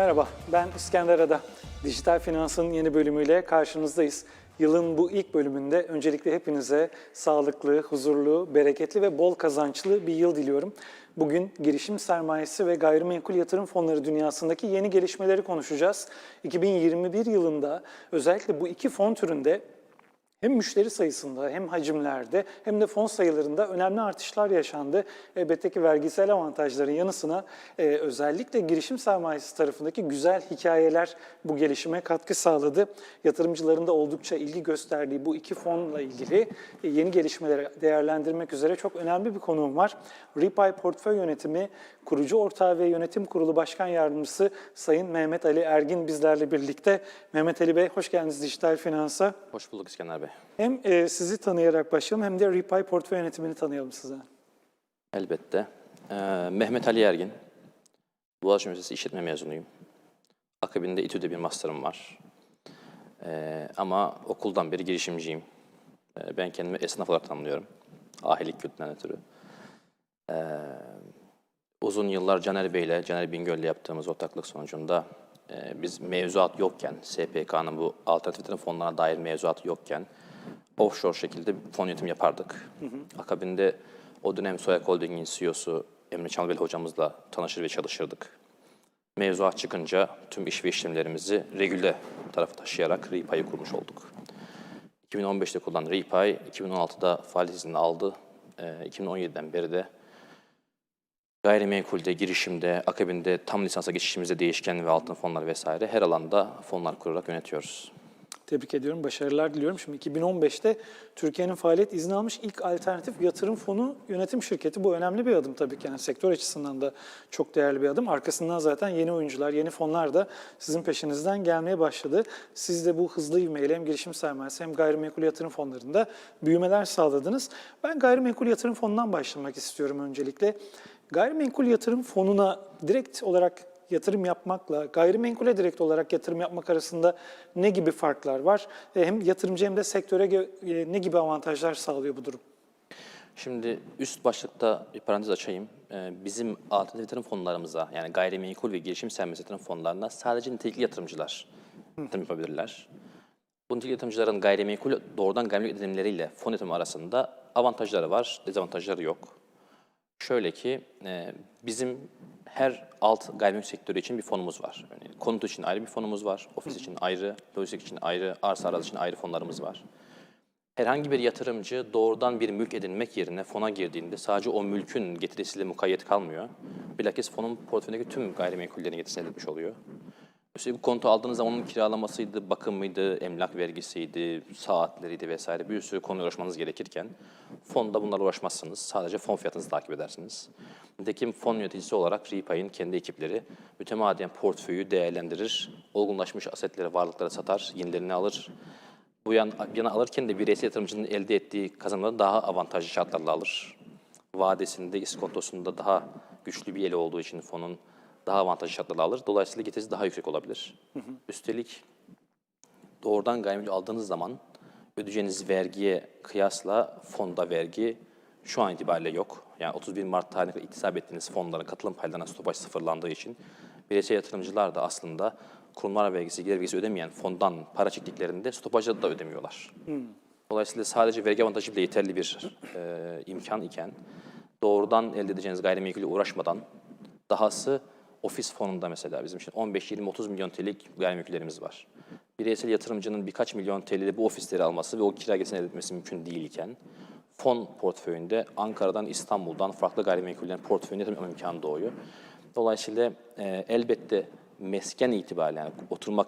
Merhaba, ben İskender Ada. Dijital Finans'ın yeni bölümüyle karşınızdayız. Yılın bu ilk bölümünde öncelikle hepinize sağlıklı, huzurlu, bereketli ve bol kazançlı bir yıl diliyorum. Bugün girişim sermayesi ve gayrimenkul yatırım fonları dünyasındaki yeni gelişmeleri konuşacağız. 2021 yılında özellikle bu iki fon türünde hem müşteri sayısında hem hacimlerde hem de fon sayılarında önemli artışlar yaşandı. Elbette ki vergisel avantajların yanı sıra e, özellikle girişim sermayesi tarafındaki güzel hikayeler bu gelişime katkı sağladı. Yatırımcıların da oldukça ilgi gösterdiği bu iki fonla ilgili e, yeni gelişmeleri değerlendirmek üzere çok önemli bir konuğum var. Repay Portföy Yönetimi kurucu ortağı ve yönetim kurulu başkan yardımcısı Sayın Mehmet Ali Ergin bizlerle birlikte. Mehmet Ali Bey hoş geldiniz Dijital Finans'a. Hoş bulduk İskender Bey. Hem e, sizi tanıyarak başlayalım hem de Repay portföy yönetimini tanıyalım size. Elbette. Ee, Mehmet Ali Ergin. Boğaziçi Üniversitesi İşletme mezunuyum. Akabinde İTÜ'de bir master'ım var. Ee, ama okuldan beri girişimciyim. Ee, ben kendimi esnaf olarak tanımlıyorum. Ahilik kültüründen ötürü. Ee, uzun yıllar Caner Bey'le, Caner Bingöl'le yaptığımız ortaklık sonucunda biz mevzuat yokken, SPK'nın bu alternatif yatırım fonlarına dair mevzuat yokken offshore şekilde fon yönetim yapardık. Akabinde o dönem Soyak Holding'in CEO'su Emre Çalbel hocamızla tanışır ve çalışırdık. Mevzuat çıkınca tüm iş ve işlemlerimizi regüle tarafa taşıyarak REPA'yı kurmuş olduk. 2015'te kullanan REPAY, 2016'da faaliyet izni aldı. Ee, 2017'den beri de gayrimenkulde, girişimde, akabinde tam lisansa geçişimizde değişken ve altın fonlar vesaire her alanda fonlar kurarak yönetiyoruz. Tebrik ediyorum, başarılar diliyorum. Şimdi 2015'te Türkiye'nin faaliyet izni almış ilk alternatif yatırım fonu yönetim şirketi. Bu önemli bir adım tabii ki. Yani sektör açısından da çok değerli bir adım. Arkasından zaten yeni oyuncular, yeni fonlar da sizin peşinizden gelmeye başladı. Siz de bu hızlı ivmeyle hem girişim sermayesi hem gayrimenkul yatırım fonlarında büyümeler sağladınız. Ben gayrimenkul yatırım fonundan başlamak istiyorum öncelikle. Gayrimenkul yatırım fonuna direkt olarak yatırım yapmakla gayrimenkule direkt olarak yatırım yapmak arasında ne gibi farklar var? E, Hem yatırımcı hem de sektöre e, ne gibi avantajlar sağlıyor bu durum? Şimdi üst başlıkta bir parantez açayım. Ee, Bizim alternatif yatırım fonlarımıza yani gayrimenkul ve girişim sermayesi yatırım fonlarına sadece nitelikli yatırımcılar yatırım yapabilirler. Bu nitelikli yatırımcıların gayrimenkul doğrudan gayrimenkul yatırımlarıyla fon yatırımı arasında avantajları var, dezavantajları yok. Şöyle ki e, bizim her alt gayrimenkul sektörü için bir fonumuz var. Yani konut için ayrı bir fonumuz var, ofis için ayrı, lojistik için ayrı, arsa arazi için ayrı fonlarımız var. Herhangi bir yatırımcı doğrudan bir mülk edinmek yerine fona girdiğinde sadece o mülkün getirisiyle mukayyet kalmıyor. Bilakis fonun portföyündeki tüm gayrimenkullerin getirisini elde etmiş oluyor. Üstelik bu kontu aldığınız zaman onun kiralamasıydı, bakımıydı, emlak vergisiydi, saatleriydi vesaire bir sürü konuya uğraşmanız gerekirken fonda bunlarla uğraşmazsınız. Sadece fon fiyatınızı takip edersiniz. Nitekim fon yöneticisi olarak REPAY'ın kendi ekipleri mütemadiyen portföyü değerlendirir, olgunlaşmış asetleri, varlıkları satar, yenilerini alır. Bu yan, yana alırken de bireysel yatırımcının elde ettiği kazanımları daha avantajlı şartlarla alır. Vadesinde, iskontosunda daha güçlü bir eli olduğu için fonun daha avantajlı şartlarla alır. Dolayısıyla getirisi daha yüksek olabilir. Üstelik doğrudan gayrimenkul aldığınız zaman ödeyeceğiniz vergiye kıyasla fonda vergi şu an itibariyle yok. Yani 31 Mart tarihine iktisap ettiğiniz fonların katılım paylarına stopaj sıfırlandığı için bireysel yatırımcılar da aslında kurumlar vergisi, gelir vergisi ödemeyen fondan para çektiklerinde stopajı da ödemiyorlar. Dolayısıyla sadece vergi avantajı bile yeterli bir e, imkan iken doğrudan elde edeceğiniz gayrimenkule uğraşmadan dahası ofis fonunda mesela bizim için 15, 20, 30 milyon TL'lik gayrimenkullerimiz var. Bireysel yatırımcının birkaç milyon TL'de bu ofisleri alması ve o kira getirisini elde etmesi mümkün değilken fon portföyünde Ankara'dan, İstanbul'dan farklı gayrimenkullerin portföyünde yatırım imkanı doğuyor. Dolayısıyla e, elbette mesken itibariyle yani oturmak,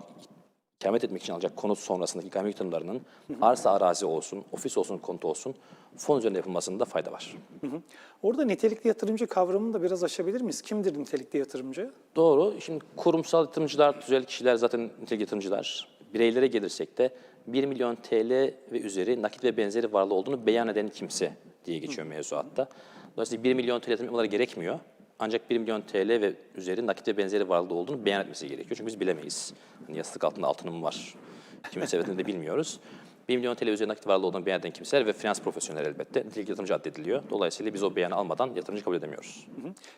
ikamet etmek için alacak konut sonrasındaki gayrimenkul yatırımlarının arsa arazi olsun, ofis olsun, konut olsun fon üzerinde yapılmasında fayda var. Hı hı. Orada nitelikli yatırımcı kavramını da biraz açabilir miyiz? Kimdir nitelikli yatırımcı? Doğru. Şimdi kurumsal yatırımcılar, tüzel kişiler zaten nitelikli yatırımcılar. Bireylere gelirsek de 1 milyon TL ve üzeri nakit ve benzeri varlığı olduğunu beyan eden kimse diye geçiyor mevzuatta. Dolayısıyla 1 milyon TL yatırım yapmaları gerekmiyor. Ancak 1 milyon TL ve üzeri nakit ve benzeri varlığı olduğunu beyan etmesi gerekiyor. Çünkü biz bilemeyiz. Hani yastık altında altınım var. Kimin sebebini de bilmiyoruz. 1 milyon TL üzerinde nakit varlığı olan beyan eden kimseler ve finans profesyonelleri elbette nitelikli yatırımcı addediliyor. Dolayısıyla biz o beyanı almadan yatırımcı kabul edemiyoruz.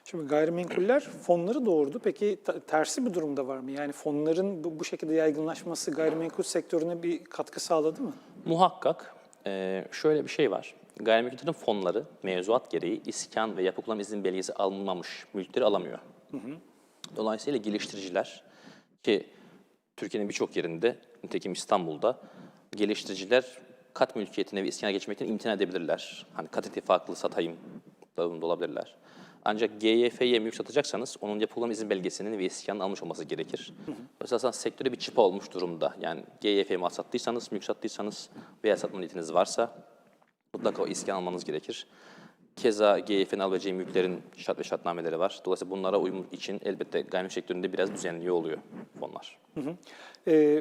Şimdi gayrimenkuller fonları doğurdu. Peki tersi bir durumda var mı? Yani fonların bu, bu şekilde yaygınlaşması gayrimenkul sektörüne bir katkı sağladı mı? Muhakkak eee, şöyle bir şey var. Gayrimenkul yatırım fonları mevzuat gereği iskan ve yapı kullanım izin belgesi alınmamış mülkleri alamıyor. Dolayısıyla geliştiriciler ki Türkiye'nin birçok yerinde, nitekim İstanbul'da geliştiriciler kat mülkiyetine ve iskana geçmekten imtina edebilirler. Hani kat ittifaklı satayım da olabilirler. Ancak GYF'ye mülk satacaksanız onun yapı izin belgesinin ve iskanın almış olması gerekir. Mesela sektöre bir çıpa olmuş durumda. Yani GYF'ye mal sattıysanız, mülk sattıysanız veya satma niyetiniz varsa mutlaka o iskan almanız gerekir. Keza GYF'nin alabileceği mülklerin şart ve şartnameleri var. Dolayısıyla bunlara uyum için elbette gayrimenkul sektöründe biraz düzenliyor oluyor fonlar. Ee,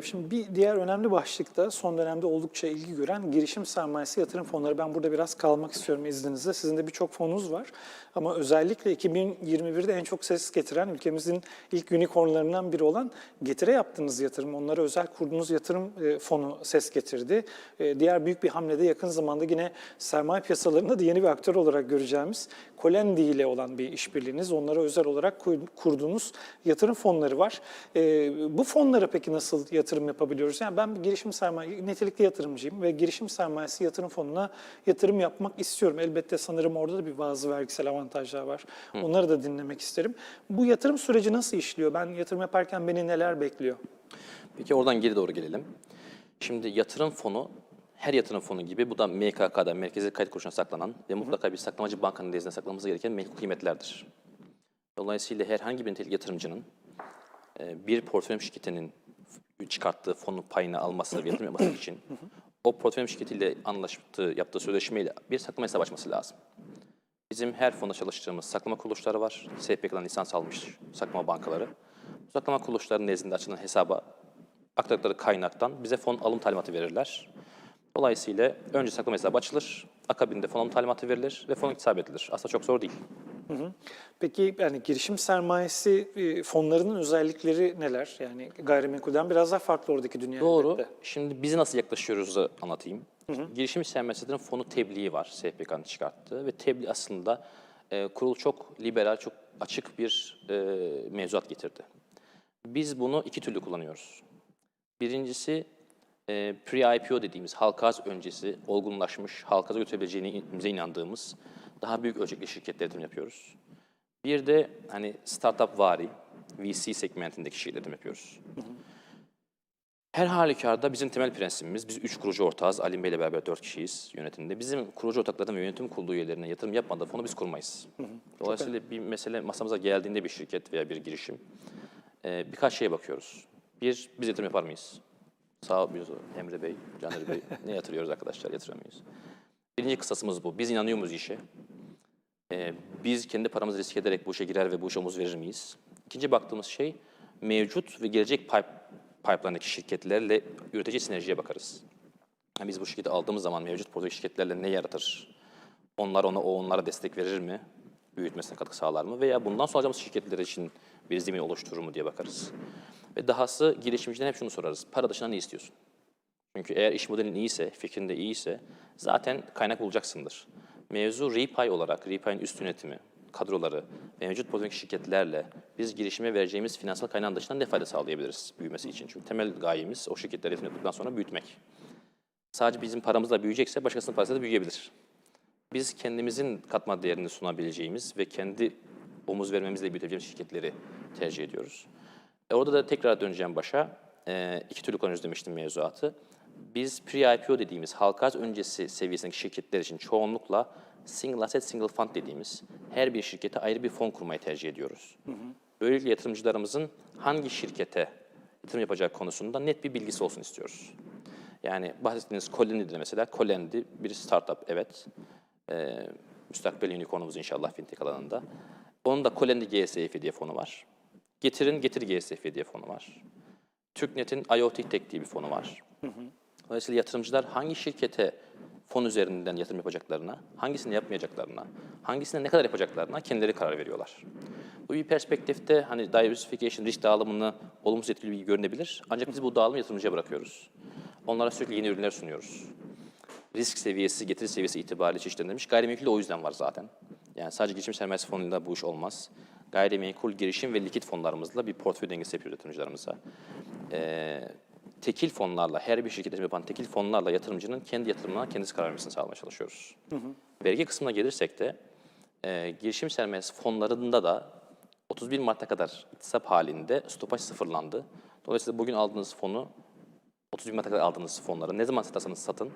şimdi bir diğer önemli başlıkta son dönemde oldukça ilgi gören girişim sermayesi yatırım fonları. Ben burada biraz kalmak istiyorum izninizle. Sizin de birçok fonunuz var. Ama özellikle 2021'de en çok ses getiren ülkemizin ilk unicornlarından biri olan Getire yaptığınız yatırım. Onlara özel kurduğunuz yatırım e, fonu ses getirdi. E, diğer büyük bir hamlede yakın zamanda yine sermaye piyasalarında da yeni bir aktör olarak göreceğimiz Colendi ile olan bir işbirliğiniz. Onlara özel olarak kur- kurduğunuz yatırım fonları var. E, bu fonlara peki nasıl yatırım yapabiliyoruz? Yani ben bir girişim sermaye, nitelikli yatırımcıyım ve girişim sermayesi yatırım fonuna yatırım yapmak istiyorum. Elbette sanırım orada da bir bazı vergisel avantajlar var. Onları da dinlemek isterim. Bu yatırım süreci nasıl işliyor? Ben yatırım yaparken beni neler bekliyor? Peki oradan geri doğru gelelim. Şimdi yatırım fonu her yatırım fonu gibi bu da MKK'da Merkezi Kayıt Kuruluşu'na saklanan ve mutlaka bir saklamacı bankanın nezdinde saklamamız gereken menkul kıymetlerdir. Dolayısıyla herhangi bir nitelikli yatırımcının bir portföy şirketinin çıkarttığı fonun payını alması yatırım yapması için o portföy şirketiyle anlaştığı, yaptığı sözleşmeyle bir saklama hesabı açması lazım. Bizim her fonda çalıştığımız saklama kuruluşları var. SPK'dan lisans almış saklama bankaları. Bu saklama kuruluşlarının nezdinde açılan hesaba aktardıkları kaynaktan bize fon alım talimatı verirler. Dolayısıyla önce saklama hesabı açılır, akabinde fon alım talimatı verilir ve fon iktisap edilir. Aslında çok zor değil. Peki yani girişim sermayesi e, fonlarının özellikleri neler? Yani gayrimenkulden biraz daha farklı oradaki dünya Doğru. elbette. Şimdi biz nasıl yaklaşıyoruz'u anlatayım. Girişim sermayesinin fonu tebliği var SPK'nın çıkarttığı ve tebliğ aslında e, kurul çok liberal, çok açık bir e, mevzuat getirdi. Biz bunu iki türlü kullanıyoruz. Birincisi e, pre-IPO dediğimiz halka arz öncesi olgunlaşmış, halka götürebileceğine inandığımız daha büyük ölçekli şirketlere yatırım yapıyoruz. Bir de hani startup vari, VC segmentindeki şirketlere yatırım yapıyoruz. Her halükarda bizim temel prensibimiz, biz üç kurucu ortağız, Ali Bey ile beraber dört kişiyiz yönetimde. Bizim kurucu ortakların ve yönetim kurulu üyelerine yatırım yapmadan fonu biz kurmayız. Dolayısıyla bir mesele masamıza geldiğinde bir şirket veya bir girişim, e, birkaç şeye bakıyoruz. Bir, biz yatırım yapar mıyız? Sağ ol, Emre Bey, Caner Bey, ne yatırıyoruz arkadaşlar, yatıramıyoruz. Birinci kısasımız bu. Biz inanıyor muyuz işe? Ee, biz kendi paramızı risk ederek bu işe girer ve bu işe omuz verir miyiz? İkinci baktığımız şey mevcut ve gelecek pipe, pipeline'daki şirketlerle üretici sinerjiye bakarız. Yani biz bu şirketi aldığımız zaman mevcut portföy şirketlerle ne yaratır? Onlar ona, o onlara destek verir mi? Büyütmesine katkı sağlar mı? Veya bundan sonra alacağımız şirketler için bir zemin oluşturur mu diye bakarız. Ve dahası girişimciden hep şunu sorarız. Para dışında ne istiyorsun? Çünkü eğer iş modelin iyiyse, fikrin de iyiyse zaten kaynak bulacaksındır. Mevzu REPAY olarak, REPAY'ın üst yönetimi, kadroları ve mevcut pozisyondaki şirketlerle biz girişime vereceğimiz finansal kaynağın dışında ne fayda sağlayabiliriz büyümesi için? Çünkü temel gayemiz o şirketleri yatırım yaptıktan sonra büyütmek. Sadece bizim paramızla büyüyecekse başkasının parası da büyüyebilir. Biz kendimizin katma değerini sunabileceğimiz ve kendi omuz vermemizle büyütebileceğimiz şirketleri tercih ediyoruz. E orada da tekrar döneceğim başa. E, iki türlü konuşuyoruz demiştim mevzuatı. Biz pre-IPO dediğimiz halka arz öncesi seviyesindeki şirketler için çoğunlukla single asset, single fund dediğimiz her bir şirkete ayrı bir fon kurmayı tercih ediyoruz. Böylelikle yatırımcılarımızın hangi şirkete yatırım yapacağı konusunda net bir bilgisi olsun istiyoruz. Yani bahsettiğiniz Colendi'de mesela, Colendi bir startup evet. Ee, müstakbel unicornumuz inşallah fintech alanında. Onun da Colendi GSF diye fonu var. Getir'in Getir GSF diye fonu var. TürkNet'in IoT Tech diye bir fonu var. Dolayısıyla yatırımcılar hangi şirkete fon üzerinden yatırım yapacaklarına, hangisini yapmayacaklarına, hangisine ne kadar yapacaklarına kendileri karar veriyorlar. Bu bir perspektifte hani diversification, risk dağılımını olumsuz etkili bir görünebilir. Ancak biz bu dağılımı yatırımcıya bırakıyoruz. Onlara sürekli yeni ürünler sunuyoruz. Risk seviyesi, getiri seviyesi itibariyle çeşitlendirilmiş. Gayrimenkul de o yüzden var zaten. Yani sadece girişim sermayesi fonuyla bu iş olmaz. Gayrimenkul, girişim ve likit fonlarımızla bir portföy dengesi yapıyoruz yatırımcılarımıza. Ee, tekil fonlarla, her bir şirket yapan tekil fonlarla yatırımcının kendi yatırımına kendisi karar vermesini sağlamaya çalışıyoruz. Vergi kısmına gelirsek de e, girişim sermayesi fonlarında da 31 Mart'a kadar iktisap halinde stopaj sıfırlandı. Dolayısıyla bugün aldığınız fonu 31 Mart'a kadar aldığınız fonları ne zaman satarsanız satın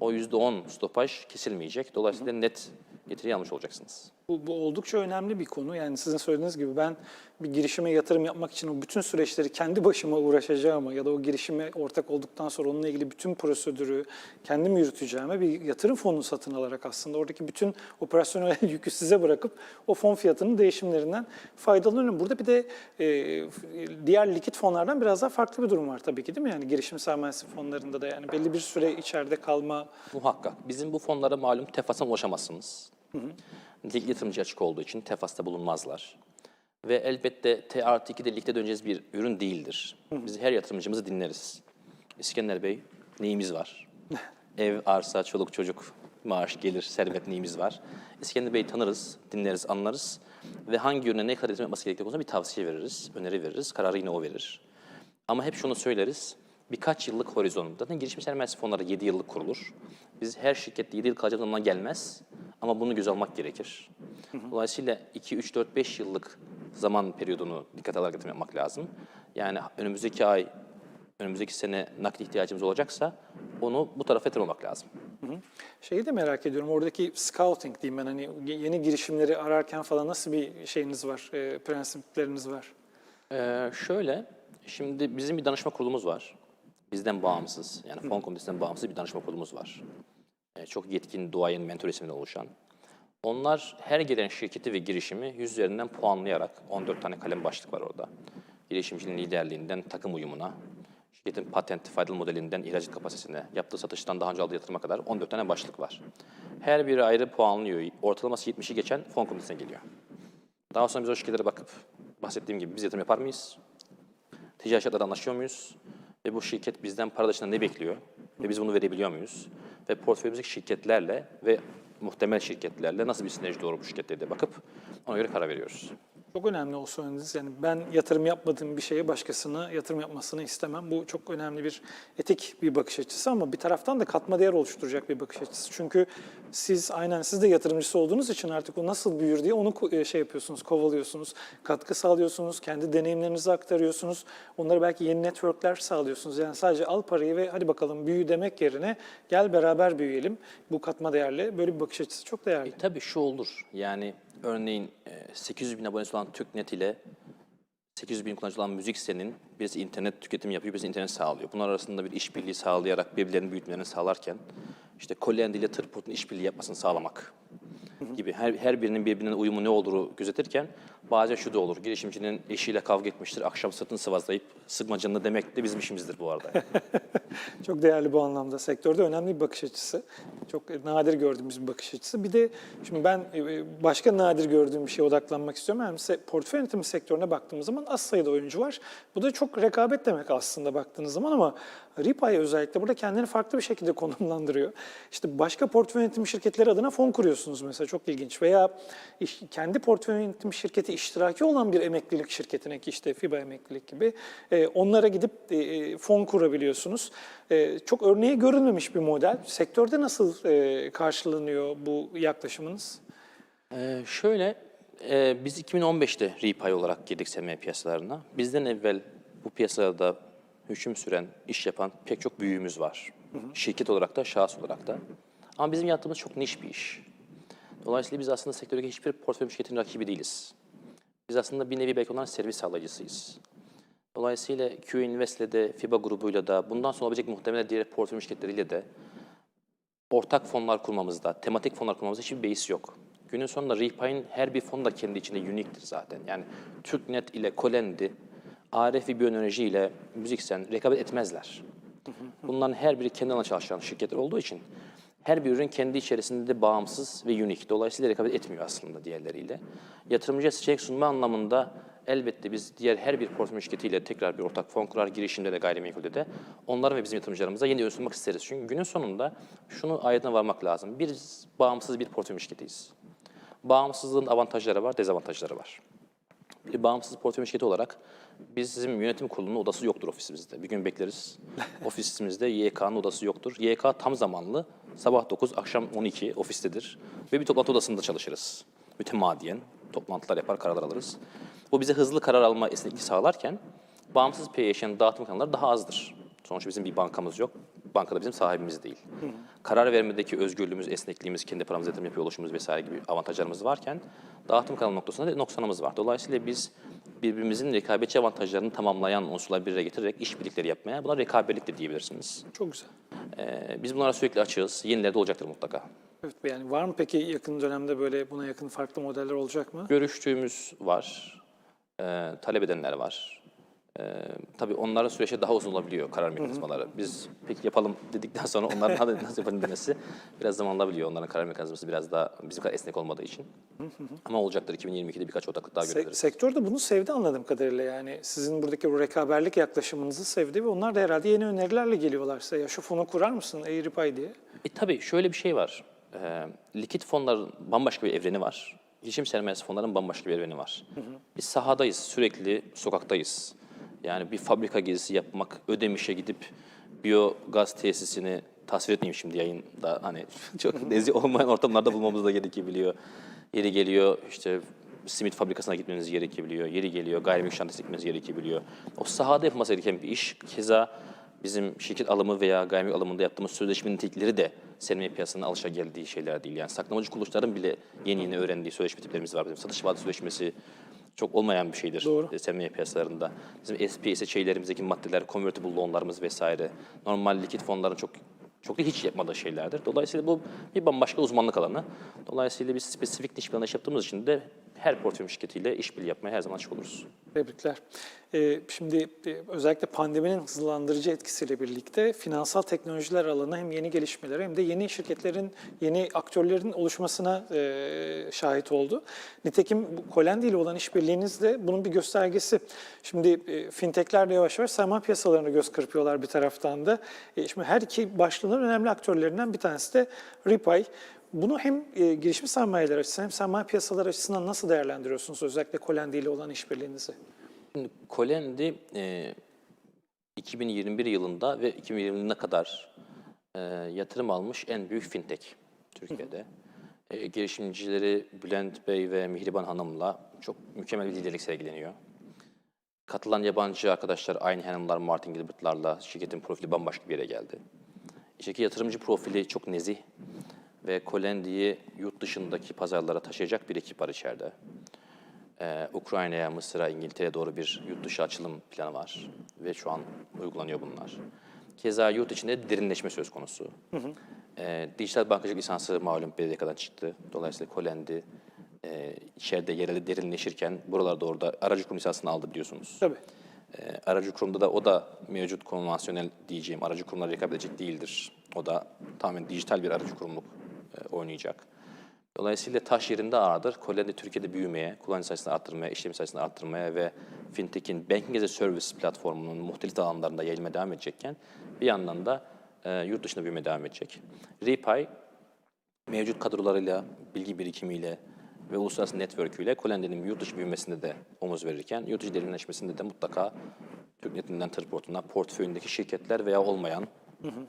o %10 stopaj kesilmeyecek. Dolayısıyla net getiri almış olacaksınız. Bu, bu oldukça önemli bir konu. Yani sizin söylediğiniz gibi ben bir girişime yatırım yapmak için o bütün süreçleri kendi başıma uğraşacağıma ya da o girişime ortak olduktan sonra onunla ilgili bütün prosedürü kendim yürüteceğime bir yatırım fonu satın alarak aslında oradaki bütün operasyonel yükü size bırakıp o fon fiyatının değişimlerinden faydalanıyorum. Burada bir de e, diğer likit fonlardan biraz daha farklı bir durum var tabii ki değil mi? Yani girişim sermayesi fonlarında da yani belli bir süre içeride kalma Muhakkak. Bizim bu fonlara malum tefasa ulaşamazsınız. Nitelikli yatırımcı açık olduğu için tefasta bulunmazlar. Ve elbette T artı 2'de ligde döneceğiz bir ürün değildir. Biz her yatırımcımızı dinleriz. İskender Bey, neyimiz var? Ev, arsa, çoluk, çocuk, maaş, gelir, servet neyimiz var? İskender Bey'i tanırız, dinleriz, anlarız. Ve hangi ürüne ne kadar yatırım yapması gerektiği konusunda bir tavsiye veririz, öneri veririz. Kararı yine o verir. Ama hep şunu söyleriz. Birkaç yıllık horizon. Zaten girişim sermayesi fonları 7 yıllık kurulur. Biz her şirkette 7 yıl kalacağımız anlamına gelmez. Ama bunu göz almak gerekir. Dolayısıyla 2, 3, 4, 5 yıllık zaman periyodunu dikkate alarak yatırım yapmak lazım. Yani önümüzdeki ay, önümüzdeki sene nakit ihtiyacımız olacaksa onu bu tarafa yatırmamak lazım. Şeyi de merak ediyorum. Oradaki scouting diyeyim ben hani yeni girişimleri ararken falan nasıl bir şeyiniz var, e, prensipleriniz var? Ee, şöyle, şimdi bizim bir danışma kurulumuz var. Bizden bağımsız, yani fon komitesinden bağımsız bir danışma kurulumuz var. Ee, çok yetkin, duayen, mentor isminden oluşan. Onlar her gelen şirketi ve girişimi yüz üzerinden puanlayarak, 14 tane kalem başlık var orada. Girişimcinin liderliğinden takım uyumuna, şirketin patent, faydalı modelinden ihracat kapasitesine, yaptığı satıştan daha önce aldığı yatırıma kadar 14 tane başlık var. Her biri ayrı puanlıyor. Ortalaması 70'i geçen fon komitesine geliyor. Daha sonra biz o şirketlere bakıp bahsettiğim gibi biz yatırım yapar mıyız? Ticari şartlarda anlaşıyor muyuz? Ve bu şirket bizden para dışında ne bekliyor? Ve biz bunu verebiliyor muyuz? Ve portföyümüzdeki şirketlerle ve muhtemel şirketlerle nasıl bir sinerji doğru bu şirketleri de bakıp ona göre karar veriyoruz. Çok önemli o söylediğiniz. Yani ben yatırım yapmadığım bir şeye başkasını yatırım yapmasını istemem. Bu çok önemli bir etik bir bakış açısı ama bir taraftan da katma değer oluşturacak bir bakış açısı. Çünkü siz aynen siz de yatırımcısı olduğunuz için artık o nasıl büyür diye onu e, şey yapıyorsunuz, kovalıyorsunuz. Katkı sağlıyorsunuz, kendi deneyimlerinizi aktarıyorsunuz. Onlara belki yeni networkler sağlıyorsunuz. Yani sadece al parayı ve hadi bakalım büyü demek yerine gel beraber büyüyelim. Bu katma değerli böyle bir bakış açısı çok değerli. E, tabii şu olur. Yani örneğin e, 800 bin abonesi olan TürkNet ile 800 bin kullanıcı olan Müziksen'in birisi internet tüketimi yapıyor, birisi internet sağlıyor. Bunlar arasında bir işbirliği sağlayarak birbirlerinin büyütmelerini sağlarken işte Kollendi ile Tırpurt'un işbirliği yapmasını sağlamak gibi her, her birinin birbirine uyumu ne olduğunu gözetirken bazen şu da olur. Girişimcinin eşiyle kavga etmiştir. Akşam sırtını sıvazlayıp sıkma canını demek de bizim işimizdir bu arada. Çok değerli bu anlamda. Sektörde önemli bir bakış açısı. Çok nadir gördüğümüz bir bakış açısı. Bir de şimdi ben e, başka nadir gördüğüm bir şeye odaklanmak istiyorum. Yani portföy yönetimi sektörüne baktığımız zaman az sayıda oyuncu var. Bu da çok rekabet demek aslında baktığınız zaman ama Ripay özellikle burada kendini farklı bir şekilde konumlandırıyor. İşte başka portföy yönetimi şirketleri adına fon kuruyorsunuz mesela çok ilginç. Veya kendi portföy yönetimi şirketi iştiraki olan bir emeklilik şirketine ki işte FIBA emeklilik gibi e, onlara gidip e, fon kurabiliyorsunuz. E, çok örneği görülmemiş bir model. Sektörde nasıl e, karşılanıyor bu yaklaşımınız? Ee, şöyle, e, biz 2015'te Repay olarak girdik sermaye piyasalarına. Bizden evvel bu piyasalarda hüküm süren, iş yapan pek çok büyüğümüz var. Şirket olarak da, şahıs olarak da. Ama bizim yaptığımız çok niş bir iş. Dolayısıyla biz aslında sektördeki hiçbir portföy şirketinin rakibi değiliz. Biz aslında bir nevi belki onların servis sağlayıcısıyız. Dolayısıyla Q Invest'le de, FIBA grubuyla da, bundan sonra olabilecek muhtemelen diğer portföy şirketleriyle de ortak fonlar kurmamızda, tematik fonlar kurmamızda hiçbir beis yok. Günün sonunda Repay'ın her bir fonu da kendi içinde uniktir zaten. Yani TürkNet ile Kolendi, Arif Biyoenerji ile Müziksen rekabet etmezler. Bunların her biri kendi çalışan şirketler olduğu için her bir ürün kendi içerisinde de bağımsız ve unik. Dolayısıyla rekabet etmiyor aslında diğerleriyle. Yatırımcıya seçenek sunma anlamında elbette biz diğer her bir portföy şirketiyle tekrar bir ortak fon kurar, girişimde de gayrimenkulde de onların ve bizim yatırımcılarımıza yeni sunmak isteriz. Çünkü günün sonunda şunu aydına varmak lazım. Biz bağımsız bir portföy şirketiyiz. Bağımsızlığın avantajları var, dezavantajları var. Bir bağımsız portföy şirketi olarak bizim yönetim kurulunun odası yoktur ofisimizde. Bir gün bekleriz. Ofisimizde YK'nın odası yoktur. YK tam zamanlı sabah 9, akşam 12 ofistedir. Ve bir toplantı odasında çalışırız. Mütemadiyen toplantılar yapar, kararlar alırız. Bu bize hızlı karar alma esnekliği sağlarken bağımsız pay yaşayan dağıtım kanalları daha azdır. Sonuçta bizim bir bankamız yok. Bankada bizim sahibimiz değil. Karar vermedeki özgürlüğümüz, esnekliğimiz, kendi paramızla yatırım yapıyor oluşumuz vesaire gibi avantajlarımız varken dağıtım kanalı noktasında da noksanımız var. Dolayısıyla biz birbirimizin rekabetçi avantajlarını tamamlayan unsurları bir araya getirerek işbirlikleri yapmaya, buna rekabetlik de diyebilirsiniz. Çok güzel. Ee, biz bunlara sürekli açığız. Yenileri de olacaktır mutlaka. Evet, yani var mı peki yakın dönemde böyle buna yakın farklı modeller olacak mı? Görüştüğümüz var, ee, talep edenler var. Ee, tabii onların süreçte daha uzun olabiliyor karar mekanizmaları. Biz peki yapalım dedikten sonra onların hadi nasıl yapalım demesi biraz zaman alabiliyor. Onların karar mekanizması biraz daha bizim kadar esnek olmadığı için. Ama olacaktır 2022'de birkaç ortaklık daha Se- görebiliriz. sektör de bunu sevdi anladığım kadarıyla yani. Sizin buradaki bu rekaberlik yaklaşımınızı sevdi ve onlar da herhalde yeni önerilerle geliyorlar size. Ya şu fonu kurar mısın Eğripay diye? E tabii şöyle bir şey var. Ee, likit fonların bambaşka bir evreni var. Girişim sermayesi fonların bambaşka bir evreni var. Biz sahadayız, sürekli sokaktayız. Yani bir fabrika gezisi yapmak, Ödemiş'e gidip biyogaz tesisini tasvir etmeyeyim şimdi yayında. Hani çok nezih olmayan ortamlarda bulmamız da gerekebiliyor. Yeri geliyor işte simit fabrikasına gitmeniz gerekebiliyor. Yeri geliyor gayrimenkul şantiyesi gitmeniz gerekebiliyor. O sahada yapılması gereken bir iş. Keza bizim şirket alımı veya gayrimenkul alımında yaptığımız sözleşme nitelikleri de sermaye piyasasına alışa geldiği şeyler değil. Yani saklamacı kuruluşların bile yeni yeni öğrendiği sözleşme tiplerimiz var. Bizim satış vaadi sözleşmesi çok olmayan bir şeydir Doğru. e, sermaye piyasalarında. Bizim SP, SH'lerimizdeki maddeler, convertible loanlarımız vesaire, normal likit fonların çok çok da hiç yapmadığı şeylerdir. Dolayısıyla bu bir bambaşka uzmanlık alanı. Dolayısıyla biz spesifik niş bir anlayış yaptığımız için de her portföy şirketiyle işbirliği yapmaya her zaman açık oluruz. Tebrikler. Ee, şimdi e, özellikle pandeminin hızlandırıcı etkisiyle birlikte finansal teknolojiler alanı hem yeni gelişmelere hem de yeni şirketlerin, yeni aktörlerin oluşmasına e, şahit oldu. Nitekim Kolendi ile olan işbirliğiniz de bunun bir göstergesi. Şimdi e, fintechler de yavaş yavaş sermaye piyasalarına göz kırpıyorlar bir taraftan da. E, şimdi her iki başlığın önemli aktörlerinden bir tanesi de Ripay. Bunu hem e, girişim sermayeler açısından hem sermaye piyasaları açısından nasıl değerlendiriyorsunuz özellikle Kolendi ile olan işbirliğinizi? Şimdi Colendi e, 2021 yılında ve 2020 yılına kadar e, yatırım almış en büyük fintech Türkiye'de. E, girişimcileri Bülent Bey ve Mihriban Hanım'la çok mükemmel bir liderlik sergileniyor. Katılan yabancı arkadaşlar aynı hanımlar Martin Gilbert'larla şirketin profili bambaşka bir yere geldi. İçeki yatırımcı profili çok nezih ve Colendi'yi yurt dışındaki pazarlara taşıyacak bir ekip var içeride. Ee, Ukrayna'ya, Mısır'a, İngiltere'ye doğru bir yurt dışı açılım planı var ve şu an uygulanıyor bunlar. Keza yurt içinde derinleşme söz konusu. Ee, dijital bankacılık lisansı malum BDDK'dan çıktı. Dolayısıyla Colendi e, içeride yerelde derinleşirken buralarda orada aracı kurum lisansını aldı biliyorsunuz. Tabii. E, aracı kurumda da o da mevcut konvansiyonel diyeceğim aracı kurumlara rekabet edecek değildir. O da tamamen dijital bir aracı kurumluk oynayacak. Dolayısıyla taş yerinde ağırdır. Colendi Türkiye'de büyümeye, kullanıcı sayısını arttırmaya, işlem sayısını arttırmaya ve fintech'in banking as a service platformunun muhtelif alanlarında yayılmaya devam edecekken bir yandan da e, yurt dışında büyümeye devam edecek. Repay mevcut kadrolarıyla, bilgi birikimiyle ve uluslararası network'üyle Colendi'nin yurt dışı büyümesinde de omuz verirken, yurt dışı derinleşmesinde de mutlaka TürkNet'inden, Tırport'undan portföyündeki şirketler veya olmayan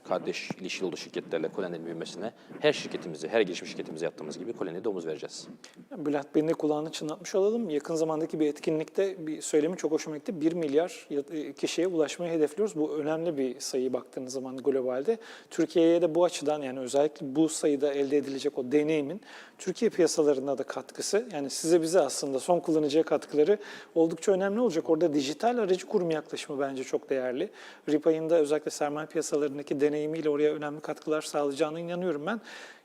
kardeş ilişkili olduğu şirketlerle Colendi'nin büyümesine her şirketimizi, her girişim şirketimize yaptığımız gibi Colendi'ye de omuz vereceğiz. Bülent Bey'in de kulağını çınlatmış olalım. Yakın zamandaki bir etkinlikte bir söylemi çok hoşuma gitti. 1 milyar ya- kişiye ulaşmayı hedefliyoruz. Bu önemli bir sayı baktığınız zaman globalde. Türkiye'ye de bu açıdan yani özellikle bu sayıda elde edilecek o deneyimin Türkiye piyasalarına da katkısı yani size bize aslında son kullanıcıya katkıları oldukça önemli olacak. Orada dijital aracı kurum yaklaşımı bence çok değerli. Ripay'ın da özellikle sermaye piyasalarındaki deneyimiyle oraya önemli katkılar sağlayacağına inanıyorum ben.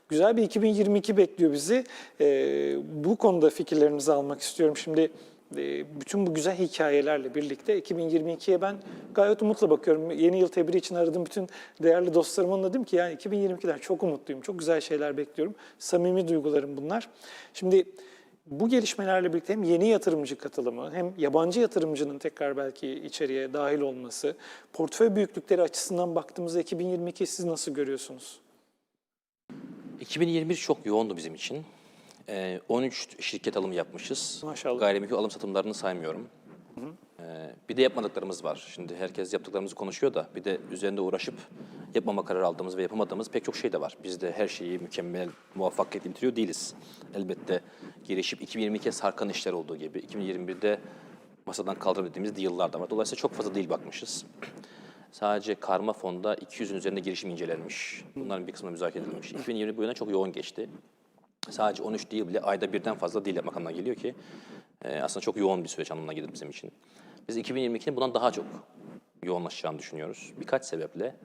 Güzel bir 2022 bekliyor bizi. Ee, bu konuda fikirlerinizi almak istiyorum. Şimdi e, bütün bu güzel hikayelerle birlikte 2022'ye ben gayet umutla bakıyorum. Yeni yıl tebriği için aradığım bütün değerli dostlarıma dedim ki yani 2022'den çok umutluyum. Çok güzel şeyler bekliyorum. Samimi duygularım bunlar. Şimdi Bu gelişmelerle birlikte hem yeni yatırımcı katılımı hem yabancı yatırımcının tekrar belki içeriye dahil olması, portföy büyüklükleri açısından baktığımızda 2022 siz nasıl görüyorsunuz? 2021 çok yoğundu bizim için. Ee, 13 şirket alımı yapmışız. Maşallah. Gayrimenkul alım satımlarını saymıyorum. Ee, bir de yapmadıklarımız var. Şimdi herkes yaptıklarımızı konuşuyor da bir de üzerinde uğraşıp yapmama kararı aldığımız ve yapamadığımız pek çok şey de var. Biz de her şeyi mükemmel, muvaffakiyetle bitiriyor değiliz. Elbette girişip 2022'ye sarkan işler olduğu gibi 2021'de masadan kaldırabildiğimiz yıllar da var. Dolayısıyla çok fazla değil bakmışız. Sadece karma fonda 200'ün üzerinde girişim incelenmiş. Bunların bir kısmı müzakere edilmiş. 2020 bu yana çok yoğun geçti. Sadece 13 değil bile ayda birden fazla değil yapmak anlamına geliyor ki e, aslında çok yoğun bir süreç anlamına gelir bizim için. Biz 2022'nin bundan daha çok yoğunlaşacağını düşünüyoruz. Birkaç sebeple.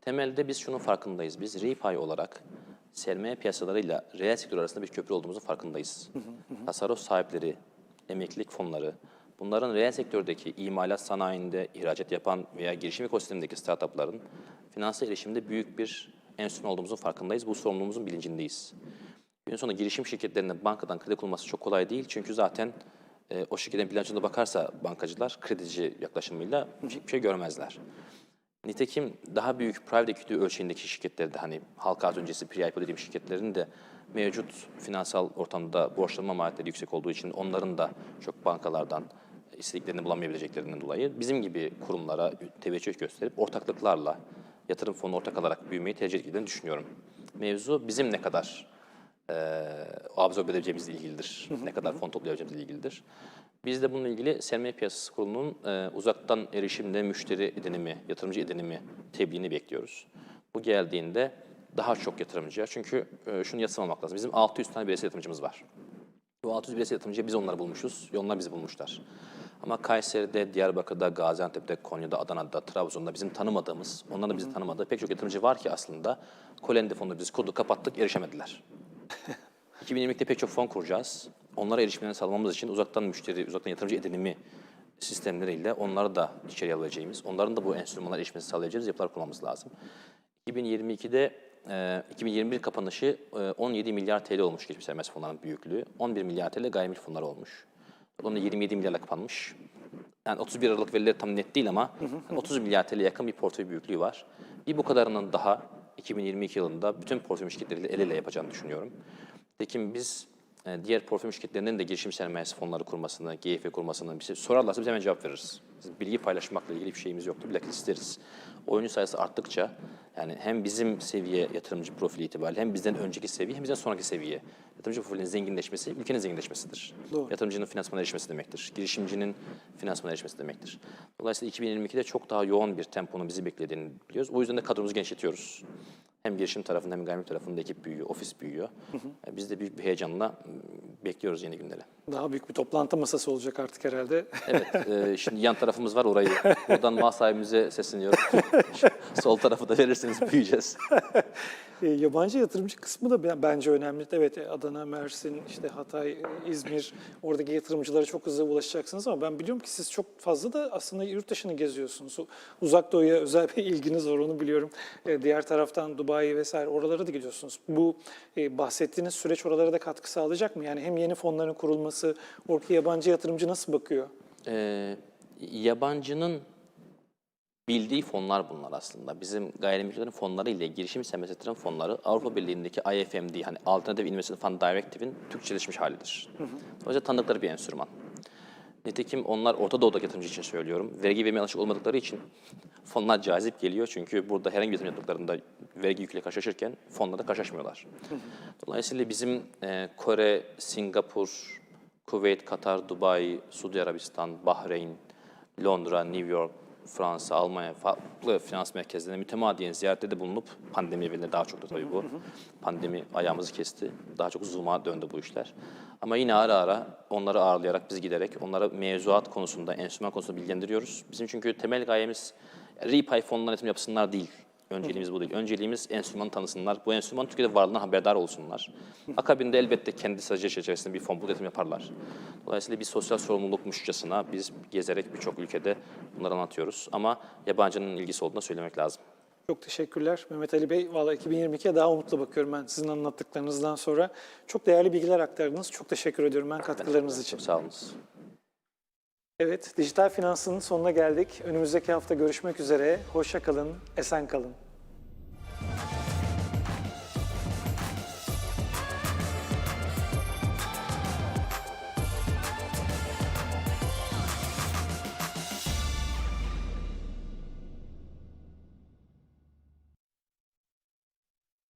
Temelde biz şunun farkındayız. Biz REPAY olarak sermaye piyasalarıyla reel sektör arasında bir köprü olduğumuzun farkındayız. Tasarruf sahipleri, emeklilik fonları, bunların reel sektördeki imalat sanayinde ihracat yapan veya girişim ekosistemindeki startupların finansal erişimde büyük bir enstrüman olduğumuzun farkındayız. Bu sorumluluğumuzun bilincindeyiz. Gün sonunda girişim şirketlerine bankadan kredi kullanması çok kolay değil. Çünkü zaten e, o şirketin bilançosuna bakarsa bankacılar kredici yaklaşımıyla hiçbir şey görmezler. Nitekim daha büyük private equity ölçeğindeki şirketlerde hani halka az öncesi pre-IPO dediğim şirketlerin de mevcut finansal ortamda borçlanma maliyetleri yüksek olduğu için onların da çok bankalardan istediklerini bulamayabileceklerinden dolayı bizim gibi kurumlara teveccüh gösterip ortaklıklarla yatırım fonu ortak alarak büyümeyi tercih ettiklerini düşünüyorum. Mevzu bizim ne kadar e, absorbe edebileceğimizle ilgilidir. Ne kadar fon toplayabileceğimizle ilgilidir. Biz de bununla ilgili sermaye piyasası kurulunun e, uzaktan erişimde müşteri edinimi, yatırımcı edinimi tebliğini bekliyoruz. Bu geldiğinde daha çok yatırımcıya, çünkü e, şunu yatsımamak lazım. Bizim 600 tane bireysel yatırımcımız var. Bu 600 bireysel yatırımcıya biz onları bulmuşuz, onlar bizi bulmuşlar. Ama Kayseri'de, Diyarbakır'da, Gaziantep'te, Konya'da, Adana'da, Trabzon'da bizim tanımadığımız, onların da bizi tanımadığı pek çok yatırımcı var ki aslında Kolendi fonunu biz kurdu, kapattık, erişemediler. 2022'de pek çok fon kuracağız. Onlara erişimlerini sağlamamız için uzaktan müşteri, uzaktan yatırımcı edinimi sistemleriyle onları da içeriye alacağımız, onların da bu enstrümanlara erişmesini sağlayacağımız yapılar kurmamız lazım. 2022'de e, 2021 kapanışı e, 17 milyar TL olmuş geçmiş sermaye fonlarının büyüklüğü. 11 milyar TL gayrimenkul fonları olmuş. Toplamda 27 milyarla kapanmış. Yani 31 Aralık verileri tam net değil ama yani 30 milyar TL yakın bir portföy büyüklüğü var. Bir bu kadarının daha 2022 yılında bütün portföy şirketleriyle el ele yapacağını düşünüyorum. Tekin biz e, diğer portföy şirketlerinin de girişim sermayesi fonları kurmasını, GF kurmasını bir şey sorarlarsa biz hemen cevap veririz. Bilgi paylaşmakla ilgili bir şeyimiz yoktur. Bilakis isteriz. Oyuncu sayısı arttıkça yani hem bizim seviye yatırımcı profili itibariyle hem bizden önceki seviye hem bizden sonraki seviye yatırımcı profilinin zenginleşmesi ülkenin zenginleşmesidir. Doğru. Yatırımcının finansmana erişmesi demektir. Girişimcinin finansmana erişmesi demektir. Dolayısıyla 2022'de çok daha yoğun bir temponun bizi beklediğini biliyoruz. O yüzden de kadromuzu genişletiyoruz. Hem girişim tarafında hem gayrimenkul tarafında ekip büyüyor, ofis büyüyor. Yani Biz de büyük bir heyecanla bekliyoruz yeni günleri. Daha büyük bir toplantı masası olacak artık herhalde. Evet, e, şimdi yan tarafımız var orayı. Buradan mal sahibimize sesleniyorum. Sol tarafı da verirseniz büyüyeceğiz. E, yabancı yatırımcı kısmı da ben- bence önemli. Evet Adana, Mersin, işte Hatay, e, İzmir oradaki yatırımcılara çok hızlı ulaşacaksınız ama ben biliyorum ki siz çok fazla da aslında yurt dışını geziyorsunuz. Uzak Doğu'ya özel bir ilginiz var onu biliyorum. E, Diğer taraftan Dubai vesaire oralara da gidiyorsunuz. Bu e, bahsettiğiniz süreç oralara da katkı sağlayacak mı? Yani hem yeni fonların kurulması, oradaki yabancı yatırımcı nasıl bakıyor? Ee, yabancının bildiği fonlar bunlar aslında. Bizim gayrimenkullerin fonları ile girişim yatırım fonları Avrupa Birliği'ndeki IFMD hani Alternative Investment Fund Directive'in Türkçeleşmiş halidir. O yüzden tanıdıkları bir enstrüman. Nitekim onlar Orta Doğu'daki yatırımcı için söylüyorum. Vergi vermeye alışık olmadıkları için fonlar cazip geliyor. Çünkü burada herhangi bir yatırım yaptıklarında vergi yüküyle karşılaşırken fonlarda karşılaşmıyorlar. Dolayısıyla bizim e, Kore, Singapur, Kuveyt, Katar, Dubai, Suudi Arabistan, Bahreyn, Londra, New York, Fransa, Almanya farklı finans merkezlerine mütemadiyen ziyarette bulunup pandemi evinde daha çok da tabii bu. Pandemi ayağımızı kesti. Daha çok zoom'a döndü bu işler. Ama yine ara ara onları ağırlayarak biz giderek onlara mevzuat konusunda, enstrüman konusunda bilgilendiriyoruz. Bizim çünkü temel gayemiz repay fonlarına yatırım yapsınlar değil. Önceliğimiz bu değil. Önceliğimiz enstrümanı tanısınlar. Bu enstrüman Türkiye'de varlığından haberdar olsunlar. Akabinde elbette kendi strateji çerçevesinde bir fon bul yaparlar. Dolayısıyla bir sosyal sorumlulukmuşçasına biz gezerek birçok ülkede bunları anlatıyoruz. Ama yabancının ilgisi olduğunu söylemek lazım. Çok teşekkürler Mehmet Ali Bey. Valla 2022'ye daha umutlu bakıyorum ben sizin anlattıklarınızdan sonra. Çok değerli bilgiler aktardınız. Çok teşekkür ediyorum ben katkılarınız için. Çok sağ olunuz. Evet, Dijital Finans'ın sonuna geldik. Önümüzdeki hafta görüşmek üzere. Hoşça kalın, esen kalın.